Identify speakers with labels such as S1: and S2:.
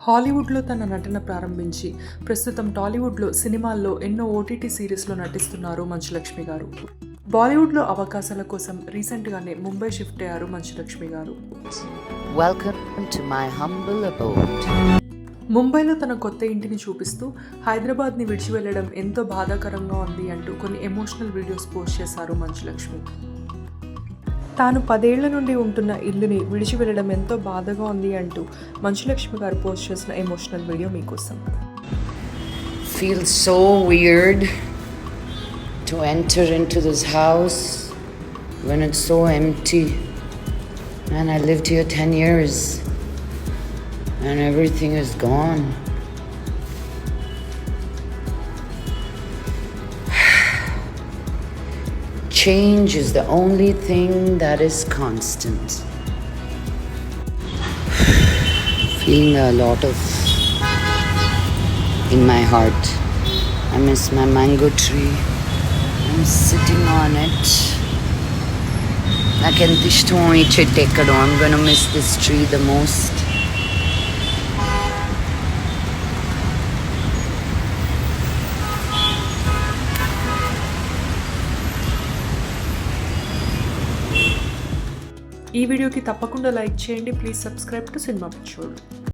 S1: హాలీవుడ్లో తన నటన ప్రారంభించి ప్రస్తుతం టాలీవుడ్లో సినిమాల్లో ఎన్నో ఓటీటీ సిరీస్లో నటిస్తున్నారు మంచులక్ష్మి గారు. బాలీవుడ్లో అవకాశాల కోసం రీసెంట్గానే ముంబై షిఫ్ట్ అయ్యారు మంచులక్ష్మి గారు.
S2: My humble abode.
S1: ముంబైలో తన కొత్త ఇంటిని చూపిస్తూ హైదరాబాద్ని విడిచి వెళ్ళడం ఎంతో బాధాకరంగా ఉంది అంటూ కొన్ని ఎమోషనల్ వీడియోస్ పోస్ట్ చేశారు మంచులక్ష్మి. తాను పదేళ్ళ నుండి ఉంటున్న ఇల్లుని విడిచి వెళ్ళడం ఎంతో బాధగా ఉంది అంటూ మంచులక్ష్మి గారు పోస్ట్ చేసిన ఎమోషనల్ వీడియో మీకోసం
S2: feel so weird to enter in to this house when it's so empty and I live here ten years and everything is gone Change is the only thing that is constant. Feeling a lot of in my heart. I miss my mango tree. I'm sitting on it. నాకెంత ఇష్టం ఈ చెట్టు ఎక్కడం I'm gonna miss this tree the most
S1: ఈ వీడియోకి తప్పకుండా like చేయండి. Please subscribe to cinema పిచ్చోడు